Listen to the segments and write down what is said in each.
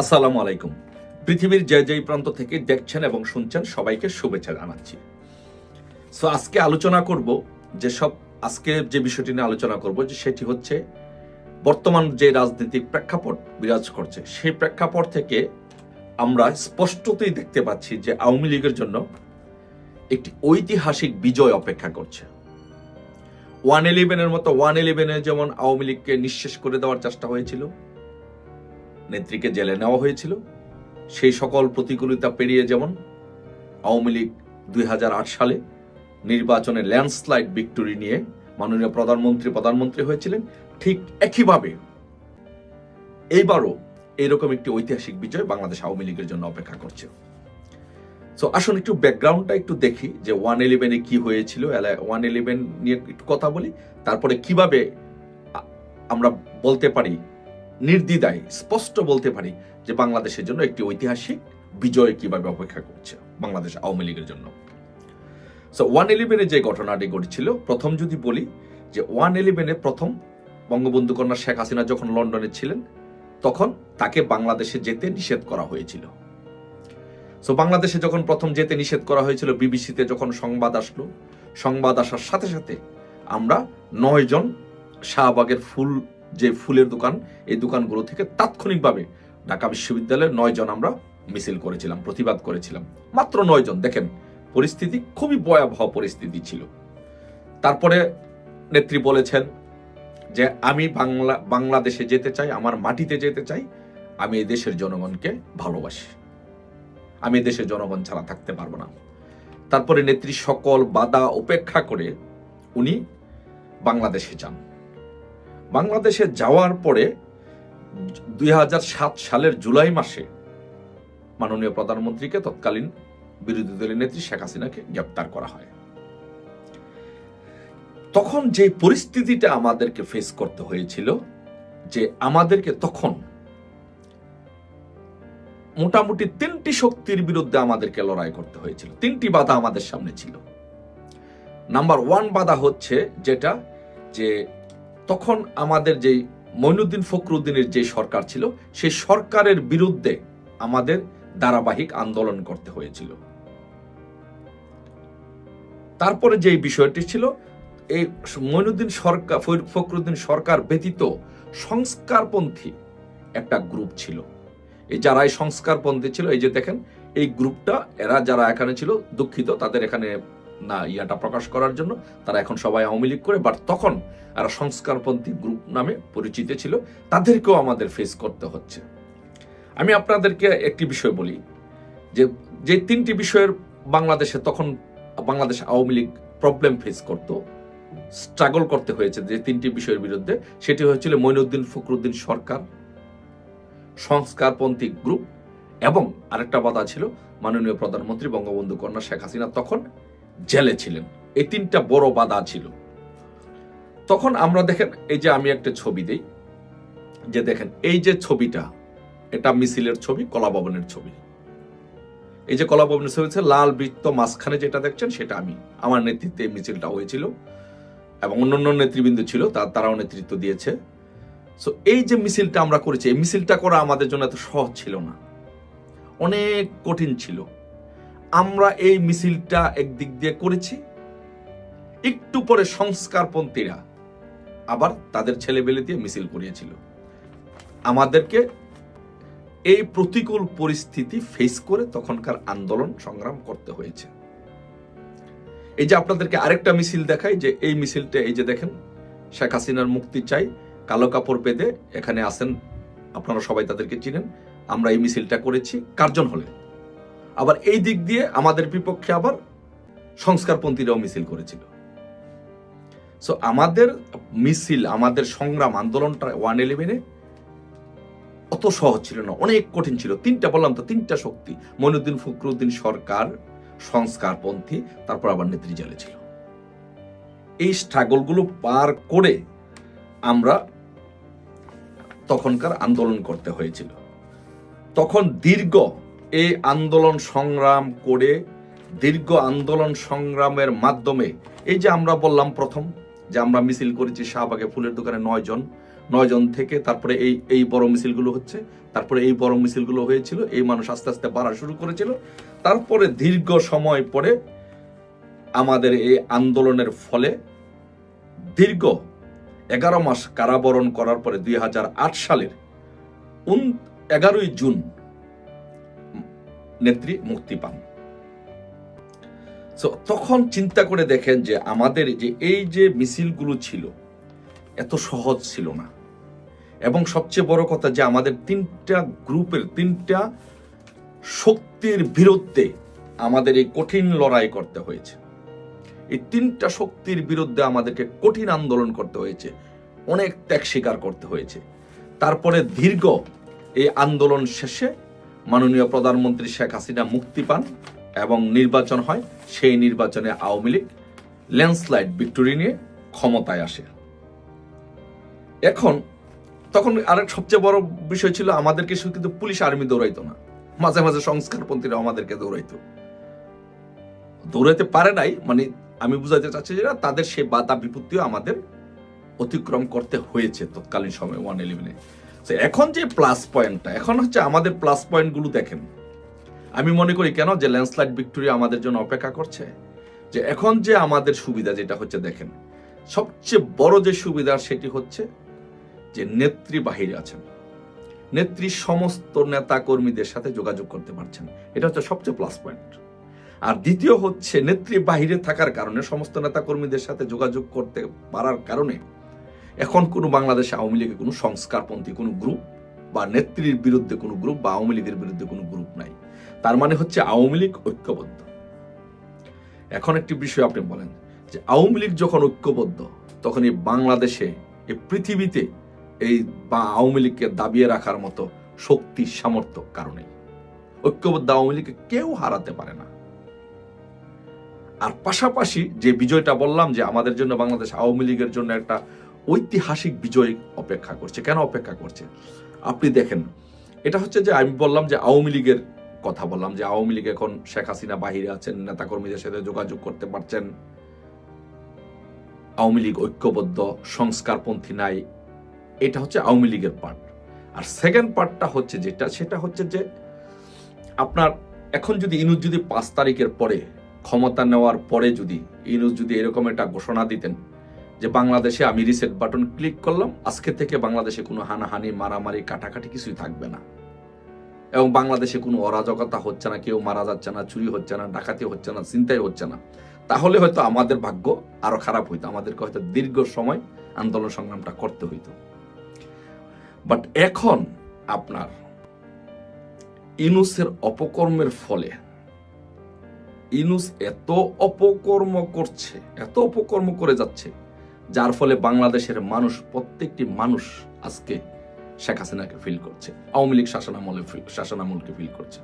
আসসালামু আলাইকুম। পৃথিবীর যে যেই প্রান্ত থেকে দেখছেন এবং শুনছেন, সবাইকে শুভেচ্ছা জানাচ্ছি। সো আজকে আলোচনা করব যে সব, আজকে যে বিষয়টি নিয়ে আলোচনা করব যে সেটি হচ্ছে বর্তমান যে রাজনৈতিক প্রেক্ষাপট বিরাজ করছে। সেই প্রেক্ষাপট থেকে আমরা স্পষ্টতই দেখতে পাচ্ছি যে আওয়ামী লীগের জন্য একটি ঐতিহাসিক বিজয় অপেক্ষা করছে। ওয়ান ইলেভেনের মতো, ওয়ান ইলেভেনে যেমন আওয়ামী লীগকে নিঃশেষ করে দেওয়ার চেষ্টা হয়েছিল নেত্রীকে জেলে নেওয়া হয়েছিল। সেই সকল প্রতিকূলতা পেরিয়ে যেমন আওয়ামী লীগ দুই হাজার আট সালে নির্বাচনে ল্যান্ডস্লাইড ভিক্টোরি নিয়ে মাননীয় প্রধানমন্ত্রী প্রধানমন্ত্রী হয়েছিলেন, ঠিক একইভাবে এইবারও এরকম একটি ঐতিহাসিক বিজয় বাংলাদেশ আওয়ামী লীগের জন্য অপেক্ষা করছে। সো আসুন একটু ব্যাকগ্রাউন্ডটা একটু দেখি যে ওয়ান ইলেভেনে কি হয়েছিল ওয়ান ইলেভেন নিয়ে একটু কথা বলি, তারপরে কীভাবে আমরা বলতে পারি নির্দ্বিধায় স্পষ্ট বলতে পারি যে বাংলাদেশের জন্য একটি ঐতিহাসিক বিজয় কীভাবে অপেক্ষা করছে বাংলাদেশ আওয়ামী লীগের জন্য। সো ওয়ান ইলেভেনে যে ঘটনাটি ঘটেছিল, প্রথম যদি বলি যে ওয়ান ইলেভেনে প্রথম বঙ্গবন্ধু কন্যা শেখ হাসিনা যখন লন্ডনে ছিলেন, তখন তাকে বাংলাদেশে যেতে নিষেধ করা হয়েছিল। সো বাংলাদেশে যখন প্রথম যেতে নিষেধ করা হয়েছিল, বিবিসিতে যখন সংবাদ আসলো, সংবাদ আসার সাথে সাথে আমরা নয় জন শাহবাগের ফুল যে ফুলের দোকান, এই দোকানগুলো থেকে তাৎক্ষণিকভাবে ঢাকা বিশ্ববিদ্যালয়ের নয় জন আমরা মিছিল করেছিলাম, প্রতিবাদ করেছিলাম। মাত্র নয় জন। দেখেন, পরিস্থিতি খুবই ভয়াবহ পরিস্থিতি ছিল। তারপরে নেত্রী বলেছেন যে, আমি বাংলা, বাংলাদেশে যেতে চাই, আমার মাটিতে যেতে চাই, আমি এই দেশের জনগণকে ভালোবাসি। আমি এই দেশের জনগণ ছাড়া থাকতে পারব না। তারপরে নেত্রী সকল বাধা উপেক্ষা করে উনি বাংলাদেশে যান। বাংলাদেশে যাওয়ার পরে দুই হাজার সাত সালের জুলাই মাসে মাননীয় প্রধানমন্ত্রীকে তৎকালীন বিরোধী দলের নেত্রী শেখ হাসিনাকে গ্রেপ্তার করা হয়। তখন যে পরিস্থিতিটা আমাদেরকে ফেস করতে হয়েছিল, যে আমাদেরকে তখন মোটামুটি তিনটি শক্তির বিরুদ্ধে আমাদেরকে লড়াই করতে হয়েছিল। তিনটি বাধা আমাদের সামনে ছিল। নাম্বার ওয়ান বাধা হচ্ছে যেটা, যে তখন আমাদের যে মইনুদ্দিন ফখরুদ্দিনের যে সরকার ছিল, সেই সরকারের বিরুদ্ধে আমাদের ধারাবাহিক আন্দোলন করতে হয়েছিল। তারপরে যে বিষয়টি ছিল, এই মইনুদ্দিন সরকার ফখরুদ্দিন সরকার ব্যতীত সংস্কারপন্থী একটা গ্রুপ ছিল। এই যারা এই সংস্কারপন্থী ছিল, এই যে দেখেন, এই গ্রুপটা এরা যারা এখানে ছিল দুঃখিত, তাদের এখানে না ইয়াটা প্রকাশ করার জন্য, তারা এখন সবাই আওয়ামী লীগ করে বাট তখন এরা সংস্কারপন্থী গ্রুপ নামে পরিচিত ছিল, তাদেরকেও আমাদের ফেস করতে হচ্ছে। আমি আপনাদেরকে একটি বিষয় বলি, যে যে তিনটি বিষয়ের বাংলাদেশে তখন বাংলাদেশ আওয়ামী লীগ প্রবলেম ফেস করত স্ট্রাগল করতে হয়েছে যে তিনটি বিষয়ের বিরুদ্ধে, সেটি হয়েছিল মইনুদ্দিন ফখরুদ্দিন সরকার, সংস্কারপন্থী গ্রুপ এবং আরেকটা বাধা ছিল মাননীয় প্রধানমন্ত্রী বঙ্গবন্ধু কন্যা শেখ হাসিনা তখন জেলে ছিলেন। এই তিনটা বড় বাধা ছিল। তখন আমরা দেখেন, এই যে আমি একটা ছবি দেই, যে দেখেন, এই যে ছবিটা, এটা মিছিলের ছবি, কলাভবনের ছবি। এই যে কলাভবনের ছবি হচ্ছে লাল বৃত্ত মাঝখানে যেটা দেখছেন, সেটা আমি, আমার নেতৃত্বে মিছিলটা হয়েছিল এবং অন্যান্য নেতৃবৃন্দ ছিল তারাও নেতৃত্ব দিয়েছে। সো এই যে মিছিলটা আমরা করেছি, এই মিছিলটা করা আমাদের জন্য এত সহজ ছিল না। অনেক কঠিন ছিল। আমরা এই মিছিলটা একদিক দিয়ে করেছি। একটু পরে সংস্কারপন্থীরা আবার তাদের ছেলেবেলে দিয়ে মিছিল করিয়েছিল। আমাদেরকে এই প্রতিকূল পরিস্থিতি ফেস করে তখনকার আন্দোলন সংগ্রাম করতে হয়েছে। এই যে আপনাদেরকে আরেকটা মিছিল দেখাই যে এই মিছিলটা, এই যে দেখেন, শেখ হাসিনার মুক্তি চাই, কালো কাপড় বেঁধে এখানে আসেন, আপনারা সবাই তাদেরকে চিনেন, আমরা এই মিছিলটা করেছি। কার্জন হলে? আবার এই দিক দিয়ে আমাদের বিপক্ষে আবার সংস্কারপন্থীরাও মিছিল করেছিল। সো আমাদের মিছিল, আমাদের সংগ্রাম আন্দোলনটা ওয়ান ইলেভেনে অত সহজ ছিল না, অনেক কঠিন ছিল। তিনটা বললাম তো, তিনটা শক্তি, মইনুদ্দিন ফখরুদ্দিন সরকার, সংস্কারপন্থী, তারপর আবার নেত্রী জেলে ছিল। এই স্ট্রাগলগুলো পার করে আমরা তখনকার আন্দোলন করতে হয়েছিল। তখন দীর্ঘ এই আন্দোলন সংগ্রাম করে, দীর্ঘ আন্দোলন সংগ্রামের মাধ্যমে, এই যে আমরা বললাম প্রথম, যে আমরা মিছিল করেছি শাহবাগে ফুলের দোকানে নয় জন নয় জন থেকে তারপরে এই এই বড় মিছিলগুলো হচ্ছে, তারপরে এই বড় মিছিলগুলো হয়েছিল, এই মানুষ আস্তে আস্তে বাড়া শুরু করেছিল। তারপরে দীর্ঘ সময় পরে আমাদের এই আন্দোলনের ফলে দীর্ঘ এগারো মাস কারাবরণ করার পরে দুই হাজার আট সালের উন এগারোই জুন নেত্রী মুক্তি পান। So, তখন চিন্তা করে দেখেন যে আমাদের যে এই যে মিছিলগুলো ছিল এত সহজ ছিল না। এবং সবচেয়ে বড় কথা যে আমাদের তিনটা গ্রুপের তিনটা শক্তির বিরুদ্ধে আমাদের এই কঠিন লড়াই করতে হয়েছে। এই তিনটা শক্তির বিরুদ্ধে আমাদেরকে কঠিন আন্দোলন করতে হয়েছে অনেক ত্যাগ স্বীকার করতে হয়েছে। তারপরে দীর্ঘ এই আন্দোলন শেষে মাননীয় প্রধানমন্ত্রী শেখ হাসিনা মুক্তি পান এবং নির্বাচন হয়, সেই নির্বাচনে আওয়ামী লীগ ল্যান্ডস্লাইড ভিক্টোরি নিয়ে ক্ষমতায় আসে। এখন, তখন আরেক সবচেয়ে বড় বিষয় ছিল, আমাদেরকে শুধু কিন্তু পুলিশ আর্মি দৌড়াইতো না। মাঝে মাঝে সংস্কারপন্থীরা আমাদেরকে দৌড়াইতো। দৌড়াইতে পারে নাই মানে আমি বুঝাইতে চাচ্ছি যে তাদের সে বাধা বিপত্তিও আমাদের অতিক্রম করতে হয়েছে তৎকালীন সময় ওয়ান ইলেভেনে এখন যে প্লাস পয়েন্টটা এখন হচ্ছে আমাদের প্লাস পয়েন্টগুলো দেখেন। আমি মনে করি কেন যে ল্যান্ডস্লাইড ভিক্টোরিয়া আমাদের জন্য অপেক্ষা করছে? যে এখন যে আমাদের সুবিধা যেটা হচ্ছে দেখেন, সবচেয়ে বড় যে সুবিধা সেটি হচ্ছে যে নেত্রী বাহিরে আছেন। নেত্রী সমস্ত নেতা কর্মীদের সাথে যোগাযোগ করতে পারছেন। এটা হচ্ছে সবচেয়ে প্লাস পয়েন্ট আর দ্বিতীয় হচ্ছে, নেত্রী বাহিরে থাকার কারণে সমস্ত নেতা কর্মীদের সাথে যোগাযোগ করতে পারার কারণে এখন কোনো বাংলাদেশে আওয়ামী লীগের কোনো সংস্কারপন্থী কোনো গ্রুপ বা নেত্রীর বিরুদ্ধে কোনো গ্রুপ বা আওয়ামী লীগের বিরুদ্ধে কোনো গ্রুপ নাই। তার মানে হচ্ছে আওয়ামী লীগ ঐক্যবদ্ধ। এখন একটি বিষয় আপনি বলেন যে আওয়ামী লীগ যখন ঐক্যবদ্ধ, তখন এই বাংলাদেশে, এই পৃথিবীতে এই বা আওয়ামী লীগকে দাবিয়ে রাখার মতো শক্তি, সামর্থ্য কারণে ঐক্যবদ্ধ আওয়ামী লীগকে কেউ হারাতে পারে না। আর পাশাপাশি যে বিজয়টা বললাম যে আমাদের জন্য বাংলাদেশ আওয়ামী লীগের জন্য একটা ঐতিহাসিক বিজয় অপেক্ষা করছে। কেন অপেক্ষা করছে? আপনি দেখেন, এটা হচ্ছে যে আমি বললাম যে আওয়ামী লীগের কথা বললাম যে আওয়ামী লীগ এখন শেখ হাসিনা বাহিরে আছেন, নেতাকর্মীদের সাথে যোগাযোগ করতে পারছেন। আওয়ামী লীগ ঐক্যবদ্ধ, সংস্কারপন্থী নাই, এটা হচ্ছে আওয়ামী লীগের পার্ট আর সেকেন্ড পার্টটা হচ্ছে যেটা, সেটা হচ্ছে যে আপনার এখন যদি ইনুজ যদি পাঁচ তারিখের পরে ক্ষমতা নেওয়ার পরে যদি ইনুজ যদি এরকম একটা ঘোষণা দিতেন যে বাংলাদেশে আমি রিসেট বাটন ক্লিক করলাম, আজকে থেকে বাংলাদেশে কোনো হানাহানি, মারামারি, কাটাকাটি কিছুই থাকবে না। এবং বাংলাদেশে কোনো অরাজকতা হচ্ছে না, কেউ মারা যাচ্ছে না, চুরি হচ্ছে না, ডাকাতি হচ্ছে না চিন্তাই হচ্ছে না। তাহলে হয়তো আমাদের ভাগ্য আরও খারাপ হইতো, আমাদেরকে হয়তো দীর্ঘ সময় আন্দোলন সংগ্রামটা করতে হইতো। বাট এখন আপনার ইনুসের অপকর্মের ফলে, ইনুস এত অপকর্ম করছে, এত অপকর্ম করে যাচ্ছে যার ফলে বাংলাদেশের মানুষ, প্রত্যেকটি মানুষ আজকে শেখ হাসিনাকে ফিল করছে। আওয়ামী লীগ শাসনামলে শাসনামলকে ফিল করছে।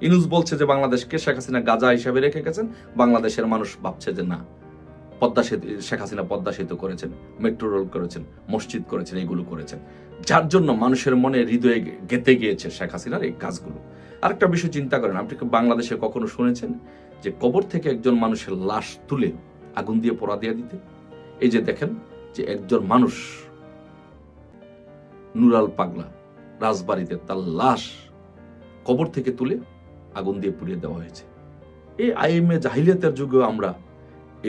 ইনুস বলছে যে বাংলাদেশকে শেখ হাসিনা গাজা হিসাবে রেখে গেছেন, বাংলাদেশের মানুষ ভাবছে যে না, পদ্মা সেতু, শেখ হাসিনা পদ্মা সেতু করেছেন মেট্রো রেল করেছেন, মসজিদ করেছেন, এগুলো করেছেন। যার জন্য মানুষের মনে হৃদয়ে গে- গেঁথে গিয়েছে শেখ হাসিনার এই কাজগুলো। আরেকটা বিষয় চিন্তা করেন, আপনি কি বাংলাদেশে কখনো শুনেছেন যে কবর থেকে একজন মানুষের লাশ তুলে আগুন দিয়ে পোড়া দিয়ে দিতে? এই যে দেখেন যে একজন মানুষ নুরাল পাগলা, রাজবাড়িতে তার লাশ কবর থেকে তুলে আগুন দিয়ে পুড়িয়ে দেওয়া হয়েছে। এই আইএমএ জাহিলিয়াতের যুগেও আমরা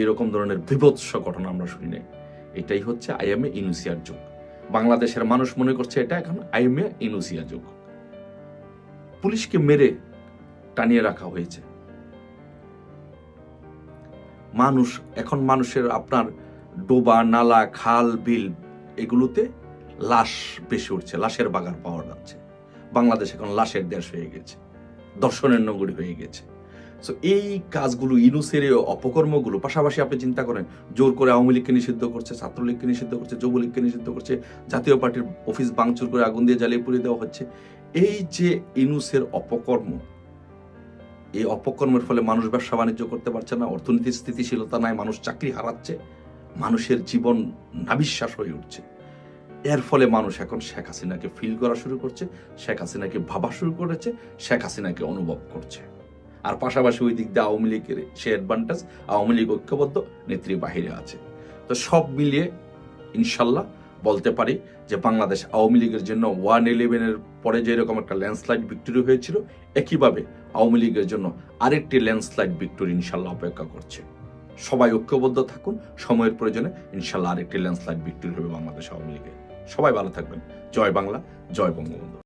এরকম ধরনের বিভৎস ঘটনা আমরা শুনি নাই। এটাই হচ্ছে আইএমএ ইনুসিয়ার যুগ। বাংলাদেশের মানুষ মনে করছে এটা এখন আইএমএ ইনুসিয়া যুগ। পুলিশকে মেরে টানিয়ে রাখা হয়েছে। মানুষ, এখন মানুষের আপনার ডোবা, নালা, খাল, বিল, এগুলোতে লাশ বেশি উঠছে, লাশের বাগান পাওয়া যাচ্ছে। বাংলাদেশ এখন লাশের দেশ হয়ে গেছে, দর্শনের নগরী হয়ে গেছে। সো এই কাজগুলো, ইনুসের অপকর্মগুলো, পাশাপাশি আপনি চিন্তা করেন, জোর করে আওয়ামী লীগকে নিষিদ্ধ করছে, ছাত্রলীগকে নিষিদ্ধ করছে, যুবলীগকে নিষিদ্ধ করছে, জাতীয় পার্টির অফিস ভাঙচুর করে আগুন দিয়ে জ্বালিয়ে পুড়িয়ে দেওয়া হচ্ছে। এই যে ইনুসের অপকর্ম, এই অপকর্মের ফলে মানুষ ব্যবসা বাণিজ্য করতে পারছে না, অর্থনীতির স্থিতিশীলতা নাই, মানুষ চাকরি হারাচ্ছে মানুষের জীবন নাবিশ্বাস হয়ে উঠছে। এর ফলে মানুষ এখন শেখ হাসিনাকে ফিল করা শুরু করছে, শেখ হাসিনাকে ভাবা শুরু করেছে, শেখ হাসিনাকে অনুভব করছে। আর পাশাপাশি ওই দিক দিয়ে আওয়ামী লীগের সে অ্যাডভান্টেজ আওয়ামী লীগ ঐক্যবদ্ধ, নেত্রী বাহিরে আছে। তো সব মিলিয়ে ইনশাল্লাহ বলতে পারি যে বাংলাদেশ আওয়ামী লীগের জন্য ওয়ান ইলেভেনের পরে যেরকম একটা ল্যান্ডস্লাইড ভিক্টোরি হয়েছিল, একইভাবে আওয়ামী লীগের জন্য আরেকটি ল্যান্ডস্লাইড ভিক্টোরি ইনশাল্লাহ অপেক্ষা করছে। সবাই ঐক্যবদ্ধ থাকুন, সময়ের প্রয়োজনে ইনশাল্লাহ আরেকটি ল্যান্ডস্লাইড বিক্রি হবে বাংলাদেশ আওয়ামী লীগে সবাই ভালো থাকবেন। জয় বাংলা, জয় বঙ্গবন্ধু।